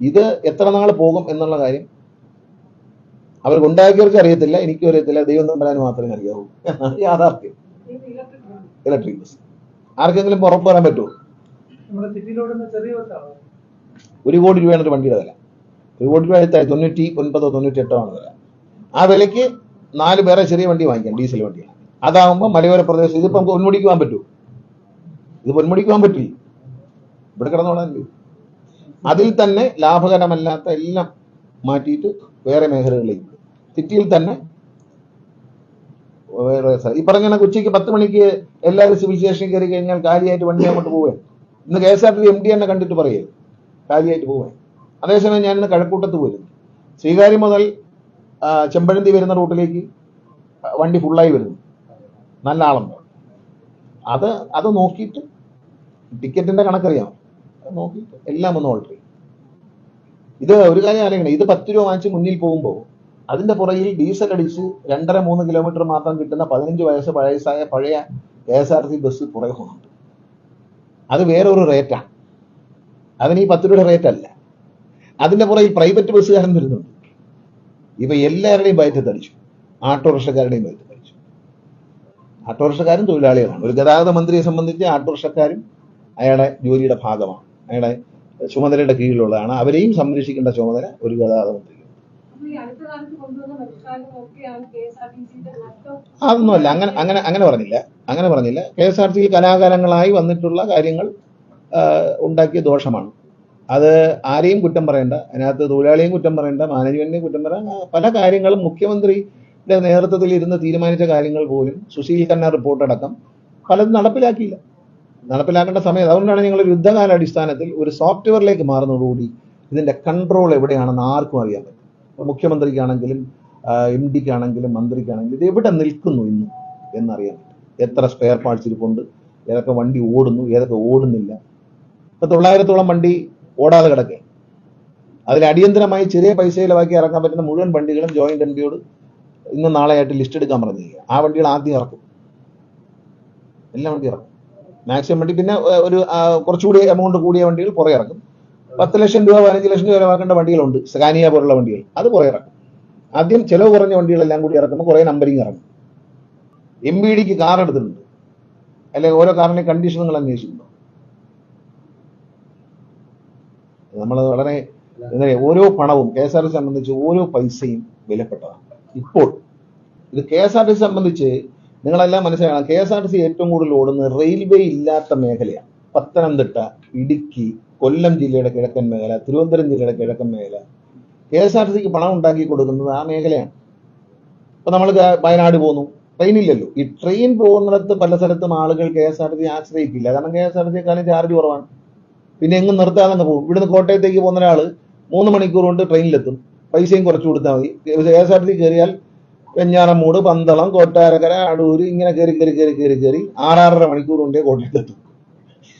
ഇത് എത്ര നാൾ പോകും എന്നുള്ള കാര്യം അവർക്ക് ഉണ്ടാക്കിയവർക്ക് അറിയത്തില്ല എനിക്കും അറിയത്തില്ല ദൈവം തമ്പരാൻ മാത്രമേ അറിയാവൂ എന്നാണ് യാഥാർത്ഥ്യം. ഇലക്ട്രിക് ബസ് ആർക്കെങ്കിലും ഉറപ്പ് വരാൻ പറ്റുമോ? ഒരു കോടി രൂപയാണ് ഒരു വണ്ടിയുടെ വില. ഒരു കോടി രൂപ അടുത്തായി തൊണ്ണൂറ്റി ഒൻപതോ തൊണ്ണൂറ്റി എട്ടോ ആണ് വില. ആ വിലയ്ക്ക് നാല് പേരെ ചെറിയ വണ്ടി വാങ്ങിക്കാം ഡീസൽ വണ്ടിയാണ്. അതാകുമ്പോൾ മലയോര പ്രദേശം ഇതിപ്പം നമുക്ക് പൊന്മുടിക്ക് പോകാൻ പറ്റുമോ? ഇത് പൊന്മുടിക്ക് പോകാൻ പറ്റില്ല? ഇവിടെ കിടന്നോളാനല്ലേ? അതിൽ തന്നെ ലാഭകരമല്ലാത്ത എല്ലാം മാറ്റിയിട്ട് വേറെ മേഖലകളിലേക്ക്. സിറ്റിയിൽ തന്നെ വേറെ. ഈ പറഞ്ഞ കണക്ക് ഉച്ചയ്ക്ക് പത്ത് മണിക്ക് എല്ലാവരും സിവിൽ സ്റ്റേഷനിൽ കയറി കഴിഞ്ഞാൽ കാലിയായിട്ട് വണ്ടി അങ്ങോട്ട് പോവുകയാണ് ഇന്ന് K S R T M D എന്നെ കണ്ടിട്ട് പറയേ കാലിയായിട്ട് പോവുകയാണ് അതേസമയം ഞാൻ ഇന്ന് കഴക്കൂട്ടത്ത് പോയിരുന്നു ശ്രീകാര്യം മുതൽ ചെമ്പഴന്തി വരുന്ന റൂട്ടിലേക്ക് വണ്ടി ഫുള്ളായി വരുന്നു. നല്ല ആളുണ്ട് അത് അത് നോക്കിയിട്ട് ടിക്കറ്റിന്റെ കണക്കറിയാം. നോക്കിയിട്ട് എല്ലാം ഒന്ന് ഓൾട്ടർ ചെയ്യും. ഇത് ഒരു കാര്യം ആലോചിക്കണം. ഇത് പത്ത് രൂപ വാങ്ങിച്ച് മുന്നിൽ പോകുമ്പോൾ അതിന്റെ പുറകിൽ ഡീസൽ അടിച്ച് രണ്ടര മൂന്ന് കിലോമീറ്റർ മാത്രം കിട്ടുന്ന പതിനഞ്ച് വയസ്സ് വയസ്സായ പഴയ K S R C bus പുറകെ പോകുന്നുണ്ട് അത് വേറൊരു റേറ്റാണ് അതിന് ഈ പത്ത് രൂപയുടെ റേറ്റ് അല്ല. അതിന്റെ പുറകിൽ പ്രൈവറ്റ് ബസ്സുകാരൻ വരുന്നുണ്ട്. ഇപ്പൊ എല്ലാവരുടെയും ബയറ്റത്തടിച്ചു ആട്ടോറിക്ഷക്കാരുടെയും ബയറ്റത്തടിച്ചു ആട്ടോറിക്ഷക്കാരും തൊഴിലാളികളാണ്. ഒരു ഗതാഗത മന്ത്രിയെ സംബന്ധിച്ച് ആട്ടോറിക്ഷക്കാരും അയാളുടെ ജോലിയുടെ ഭാഗമാണ്. അയാളുടെ ചുമതലയുടെ കീഴിലുള്ളതാണ്. അവരെയും സംരക്ഷിക്കേണ്ട ചുമതല ഒരു ഗതാഗത മന്ത്രിക്ക് അതൊന്നുമല്ല. അങ്ങനെ അങ്ങനെ അങ്ങനെ പറഞ്ഞില്ല. അങ്ങനെ പറഞ്ഞില്ല. കെ എസ് ആർ സിയിൽ കലാകാലങ്ങളായി വന്നിട്ടുള്ള കാര്യങ്ങൾ ഉണ്ടാക്കിയ ദോഷമാണ്. അത് ആരെയും കുറ്റം പറയേണ്ട. അതിനകത്ത് തൊഴിലാളിയും കുറ്റം പറയേണ്ട. മാനേജ്മെന്റിനെയും കുറ്റം പറയാൻ പല കാര്യങ്ങളും മുഖ്യമന്ത്രിയുടെ നേതൃത്വത്തിൽ ഇരുന്ന് തീരുമാനിച്ച കാര്യങ്ങൾ പോലും സുശീൽ ഖന്ന റിപ്പോർട്ടടക്കം പലതും നടപ്പിലാക്കിയില്ല. നടപ്പിലാക്കേണ്ട സമയം. അതുകൊണ്ടാണ് ഞങ്ങൾ യുദ്ധകാല അടിസ്ഥാനത്തിൽ ഒരു സോഫ്റ്റ്വെയറിലേക്ക് മാറുന്നതോടുകൂടി ഇതിന്റെ കൺട്രോൾ എവിടെയാണെന്ന് ആർക്കും അറിയാൻ പറ്റും. മുഖ്യമന്ത്രിക്കാണെങ്കിലും എം ഡിക്കാണെങ്കിലും മന്ത്രിക്കാണെങ്കിലും ഇത് എവിടെ നിൽക്കുന്നു ഇന്ന് എന്നറിയാൻ പറ്റും. എത്ര സ്പെയർ പാർട്സ് ഇരിപ്പുണ്ട് ഏതൊക്കെ വണ്ടി ഓടുന്നു ഏതൊക്കെ ഓടുന്നില്ല. ഇപ്പൊ തൊള്ളായിരത്തോളം വണ്ടി ഓടാതെ കിടക്കേ അതിൽ അടിയന്തരമായി ചെറിയ പൈസ ചിലവാക്കി ഇറക്കാൻ പറ്റുന്ന മുഴുവൻ വണ്ടികളും ജോയിന്റ് എം ഡിയോട് ഇന്ന് നാളെയായിട്ട് ലിസ്റ്റ് എടുക്കാൻ പറഞ്ഞിരിക്കുക ആ വണ്ടികൾ ആദ്യം ഇറക്കും. എല്ലാ വണ്ടി ഇറക്കും. മാക്സിമം വണ്ടി. പിന്നെ ഒരു കുറച്ചുകൂടി എമൗണ്ട് കൂടിയ വണ്ടികൾ പുറകെ ഇറക്കും. പത്ത് ലക്ഷം രൂപ പതിനഞ്ച് ലക്ഷം രൂപ ചിലവാക്കേണ്ട വണ്ടികളുണ്ട്. സ്കാനിയ പോലുള്ള വണ്ടികൾ. അത് പുറകെ ഇറക്കും. ആദ്യം ചിലവ് കുറഞ്ഞ വണ്ടികളെല്ലാം കൂടി ഇറക്കുമ്പോൾ കുറേ നമ്പറിങ് ഇറങ്ങും. എം ബി ഡിക്ക് കാർ എടുത്തിട്ടുണ്ട്. അല്ലെങ്കിൽ ഓരോ കാറിന്റെ കണ്ടീഷൻ നിങ്ങൾ അന്വേഷിക്കുന്നു നമ്മൾ വളരെ എന്താ പറയുക ഓരോ പണവും കെ എസ് ആർ ടി സംബന്ധിച്ച് ഓരോ പൈസയും വിലപ്പെട്ടതാണ്. ഇപ്പോൾ ഇത് കെ എസ് ആർ ടി സംബന്ധിച്ച് നിങ്ങളെല്ലാം മനസ്സിലാക്കണം. K S R T C ഏറ്റവും കൂടുതൽ ഓടുന്ന റെയിൽവേ ഇല്ലാത്ത മേഖലയാണ്. പത്തനംതിട്ട ഇടുക്കി കൊല്ലം ജില്ലയുടെ കിഴക്കൻ മേഖല തിരുവനന്തപുരം ജില്ലയുടെ കിഴക്കൻ മേഖല. കെ എസ് ആർ ടി സിക്ക് പണം ഉണ്ടാക്കി കൊടുക്കുന്നത് ആ മേഖലയാണ്. ഇപ്പൊ നമ്മൾ വയനാട് പോന്നു. ട്രെയിനില്ലല്ലോ. ഈ ട്രെയിൻ പോകുന്നിടത്ത് പല സ്ഥലത്തും ആളുകൾ K S R T C ആശ്രയിക്കില്ല. കാരണം കെ എസ് ആർ ടി സിക്കാളും ചാർജ് കുറവാണ്. പിന്നെ എങ്ങും നിർത്താതെ പോകും. ഇവിടുന്ന് കോട്ടയത്തേക്ക് പോകുന്ന ഒരാൾ മൂന്ന് മണിക്കൂർ കൊണ്ട് ട്രെയിനിലെത്തും. പൈസയും കുറച്ച് കൊടുത്താൽ മതി. K S R T C കയറിയാൽ വെഞ്ഞാറമൂട് പന്തളം കൊട്ടാരക്കര അടൂര് ഇങ്ങനെ കയറി കയറി കയറി കയറി കയറി ആറാറര മണിക്കൂർ കൊണ്ടേ കോട്ടയത്തെത്തും.